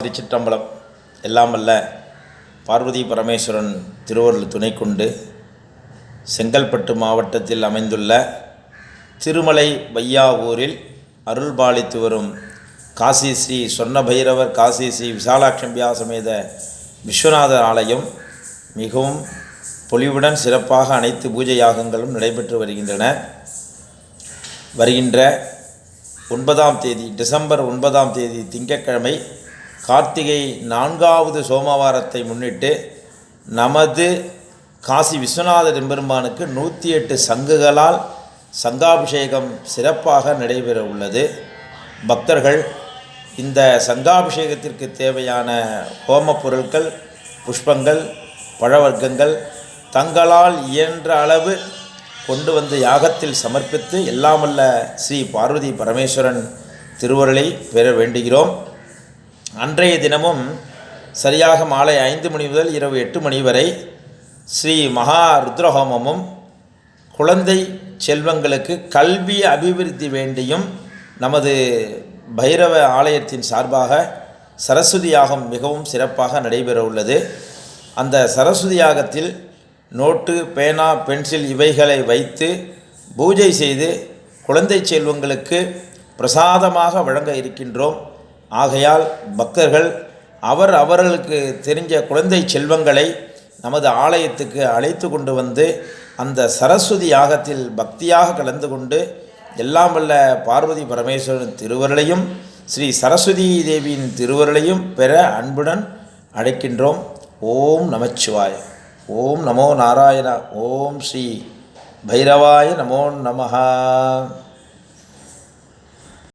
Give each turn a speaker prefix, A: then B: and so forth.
A: திருச்சிற்றம்பலம் எல்லாம் வல்ல பார்வதி பரமேஸ்வரன் திருவருள் துணை கொண்டு செங்கல்பட்டு மாவட்டத்தில் அமைந்துள்ள திருமலை வையாவூரில் அருள்பாலித்து வரும் காசி ஸ்ரீ சொன்ன பைரவர் காசி ஸ்ரீ விசாலாட்சம்பியா சமேத விஸ்வநாதர் ஆலயம் மிகவும் பொலிவுடன் சிறப்பாக அனைத்து பூஜை யாகங்களும் நடைபெற்று வருகின்றன. வருகின்ற ஒன்பதாம் தேதி டிசம்பர் ஒன்பதாம் தேதி திங்கட்கிழமை கார்த்திகை நான்காவது சோமவாரத்தை முன்னிட்டு நமது காசி விஸ்வநாதர் எம்பெருமானுக்கு நூற்றி எட்டு சங்குகளால் சங்காபிஷேகம் சிறப்பாக நடைபெற உள்ளது. பக்தர்கள் இந்த சங்காபிஷேகத்திற்கு தேவையான ஹோமப் பொருட்கள் புஷ்பங்கள் பழவர்க்கங்கள் தங்களால் இயன்ற அளவு கொண்டு வந்து யாகத்தில் சமர்ப்பித்து எல்லாமல்ல ஸ்ரீ பார்வதி பரமேஸ்வரன் திருவருளை பெற வேண்டுகிறோம். அன்றைய தினமும் சரியாக மாலை ஐந்து மணி முதல் இரவு எட்டு மணி வரை ஸ்ரீ மகா ருத்ரஹோமமும் குழந்தை செல்வங்களுக்கு கல்வி அபிவிருத்தி வேண்டியும் நமது பைரவ ஆலயத்தின் சார்பாக சரஸ்வதி யாகம் மிகவும் சிறப்பாக நடைபெற உள்ளது. அந்த சரஸ்வதி யாகத்தில் நோட்டு பேனா பென்சில் இவைகளை வைத்து பூஜை செய்து குழந்தை செல்வங்களுக்கு பிரசாதமாக வழங்க இருக்கின்றோம். ஆகையால் பக்தர்கள் அவர் அவர்களுக்கு தெரிஞ்ச குழந்தை செல்வங்களை நமது ஆலயத்துக்கு அழைத்து கொண்டு வந்து அந்த சரஸ்வதி யாகத்தில் பக்தியாக கலந்து கொண்டு எல்லாம் வல்ல பார்வதி பரமேஸ்வரன் திருவருளையும் ஸ்ரீ சரஸ்வதி தேவியின் திருவருளையும் பெற அன்புடன் அழைக்கின்றோம். ஓம் நமச்சிவாய. ஓம் நமோ நாராயண. ஓம் ஸ்ரீ பைரவாய நமோ நமஹா.